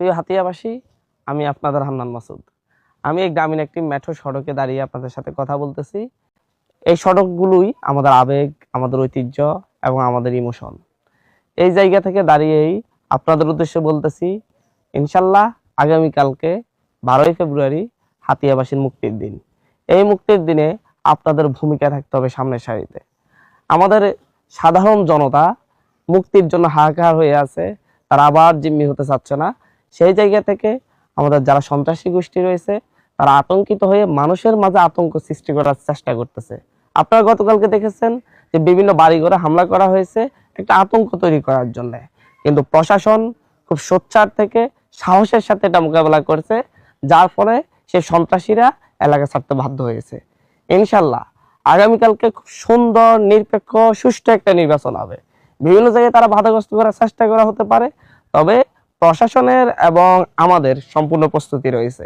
প্রিয় হাতিয়াবাসী, আমি আপনাদের হান্নান মাসুদ। আমি এই গ্রামীণ একটি মেঠো সড়কে দাঁড়িয়ে আপনাদের সাথে কথা বলতেছি। এই সড়কগুলোই আমাদের আবেগ, আমাদের ঐতিহ্য এবং আমাদের ইমোশন এই জায়গা থেকে দাঁড়িয়েই আপনাদের উদ্দেশ্যে বলতেছি, ইনশাল্লাহ আগামীকালকে বারোই ফেব্রুয়ারি হাতিয়াবাসীর মুক্তির দিন। এই মুক্তির দিনে আপনাদের ভূমিকা থাকতে হবে সামনের সারিতে। আমাদের সাধারণ জনতা মুক্তির জন্য হাহাকার হয়ে আছে, তারা আবার জিম্মি হতে চাচ্ছে না। সেই জায়গা থেকে আমাদের যারা সন্ত্রাসী গোষ্ঠী রয়েছে, তারা আতঙ্কিত হয়ে মানুষের মাঝে আতঙ্ক সৃষ্টি করার চেষ্টা করতেছে। আপনারা গতকালকে দেখেছেন যে বিভিন্ন বাড়িঘরে হামলা করা হয়েছে, একটা আতঙ্ক তৈরি করার জন্য। কিন্তু প্রশাসন খুব সোচ্চার থেকে সাহসের সাথে এটা মোকাবেলা করছে, যার ফলে সে সন্ত্রাসীরা এলাকা ছাড়তে বাধ্য হয়েছে। ইনশাল্লাহ আগামীকালকে খুব সুন্দর, নিরপেক্ষ, সুষ্ঠু একটা নির্বাচন হবে। বিভিন্ন জায়গায় তারা বাধাগ্রস্ত করার চেষ্টা করা হতে পারে, তবে প্রশাসনের এবং আমাদের সম্পূর্ণ প্রস্তুতি রয়েছে।